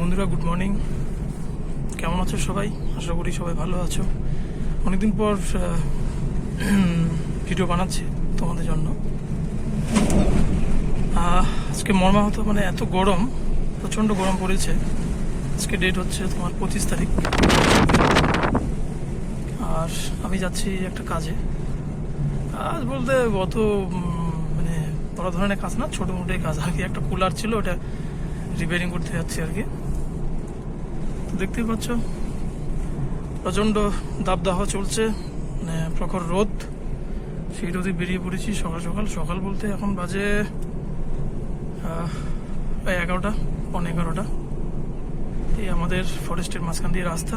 বন্ধুরা good morning কেমন আছো সবাই? আশা করি সবাই ভালো আছো। অনেকদিন পর ভিডিও বানাচ্ছি তোমাদের জন্য। আজকে মর্মাহত মানে এত গরম, প্রচণ্ড গরম পড়েছে। আজকে ডেট হচ্ছে তোমার পঁচিশ তারিখ। আর আমি যাচ্ছি একটা কাজে। কাজ বলতে অত মানে বড় ধরনের কাজ না, ছোটো মোটোই কাজ। আর কি একটা কুলার ছিল, ওটা রিপেয়ারিং করতে যাচ্ছি আর কি। দেখতেই পাচ্ছ। প্রচণ্ড দাবদাহ চলছে মানে প্রখর রোদ। সেই রোদে বেরিয়ে পড়েছি সকাল সকাল। সকাল বলতে এখন বাজে প্রায় এগারোটা পনেরো এগারোটা। এই আমাদের ফরেস্টের মাঝখান দিয়ে রাস্তা।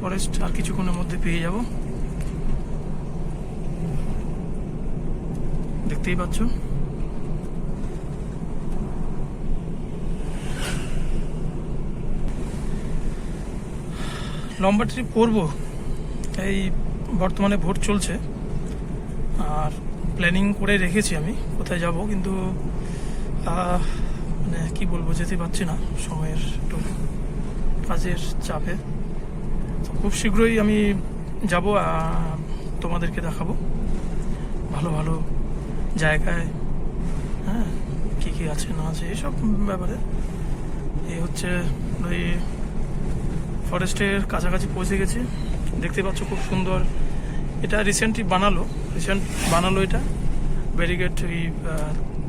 ফরেস্ট আর কিছুক্ষণের মধ্যে পেয়ে যাব। দেখতেই পাচ্ছ। লম্বা ট্রিপ করব এই বর্তমানে ভোট চলছে। আর প্ল্যানিং করে রেখেছি আমি, কোথায় যাব, কিন্তু মানে কি বলব, যেতে পারছি না সময়ের একটু কাজের চাপে। তো খুব শীঘ্রই আমি যাব তোমাদেরকে দেখাবো, ভালো ভালো জায়গায় হ্যাঁ কী কী আছে না আছে এইসব ব্যাপারে। এই হচ্ছে ওই ফরেস্টের কাছাকাছি পৌঁছে গেছি। দেখতে পাচ্ছ খুব সুন্দর। এটা রিসেন্টলি বানালো রিসেন্ট বানালো এটা। ব্যারিকেড ওই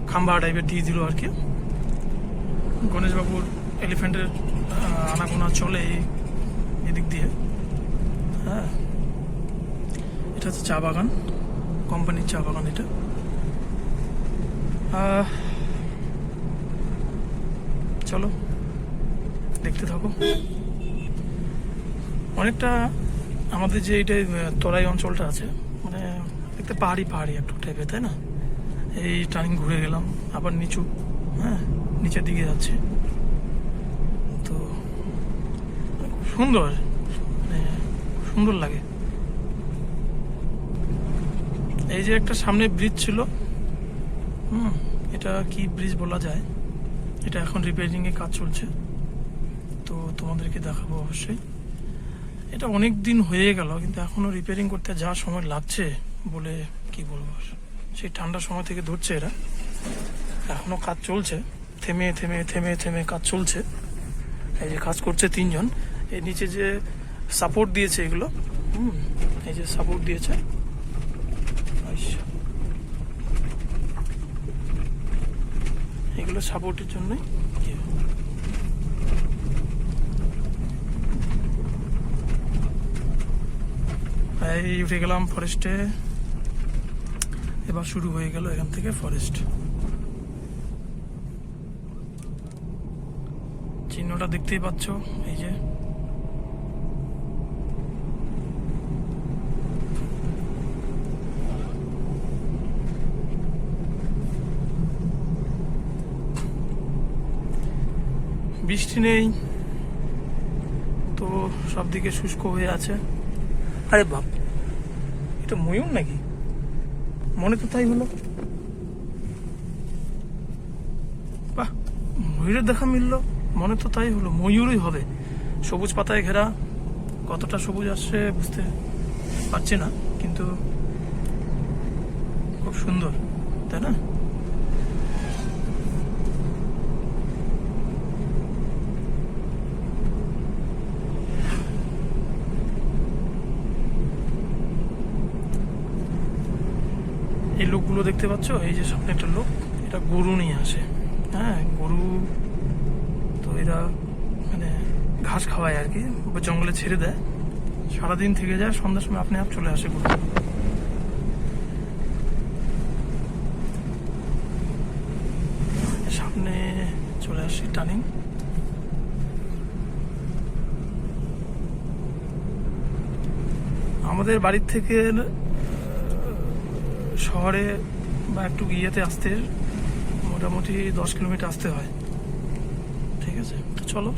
খাম্বা টাইপের দিয়ে দিল আর কি। গণেশবাবুর এলিফ্যান্টের আহ, আনাগোনা চলে এই এদিক দিয়ে। হ্যাঁ। এটা হচ্ছে চা বাগান কোম্পানির চা বাগান এটা। চলো দেখতে থাকো। অনেকটা আমাদের যে এইটা তরাই অঞ্চলটা আছে মানে দেখতে পাহাড়ি পাহাড়ি একটু টাইপের তাই না? এই টার্নিং ঘুরে গেলাম, আবার নিচু হ্যাঁ নিচের দিকে যাচ্ছে। তো খুব সুন্দর মানে সুন্দর লাগে। এই যে একটা সামনে ব্রিজ ছিল, হুম, এটা কি ব্রিজ বলা যায়? এটা এখন রিপেয়ারিং এ কাজ চলছে। তো তোমাদেরকে দেখাবো অবশ্যই। এটা অনেক দিন হয়ে গেল, কিন্তু এখনও রিপেয়ারিং করতে যা সময় লাগছে বলে কি বলব সেই ঠান্ডার সময় থেকে ধরছে এরা। এখনও কাজ চলছে, থেমে থেমে থেমে থেমে কাজ চলছে। এই যে কাজ করছে তিনজন, এর নিচে যে সাপোর্ট দিয়েছে এগুলো, হুম, এই যে সাপোর্ট দিয়েছে। এগুলো সাপোর্টের জন্যই এই উঠে গেলাম ফরেস্টে এবার শুরু হয়ে গেল এখান থেকে ফরেস্ট চিহ্নটা দেখতেই পাচ্ছ, এই যে। বৃষ্টি নেই, তো সব দিকে শুষ্ক হয়ে আছে। আরে বাপ এটা ময়ূর নাকি? মনে তো তাই হলো। বাহ, ময়ূরের দেখা মিললো। মনে তো তাই হলো, ময়ূরই হবে। সবুজ পাতায় ঘেরা, কতটা সবুজ আসছে বুঝতে পারছি না, কিন্তু খুব সুন্দর, তাই না? এই লোকগুলো দেখতে পাচ্ছ? এই যে সামনে একটা লোক, এটা গরু নিয়ে আসে। হ্যাঁ গরু তো এরা মানে ঘাস খাওয়ায় আর কি জঙ্গলে ছেড়ে দেয়। সারাদিন থেকে যায়, সন্ধ্যার সময় আপনি আপ চলে আসে গরু। সামনে চলে আসি টার্নিং আমাদের বাড়ির থেকে শহরে বা একটু ইয়েতে আসতে মোটামুটি দশ কিলোমিটার আসতে হয়। ঠিক আছে? তো চলো।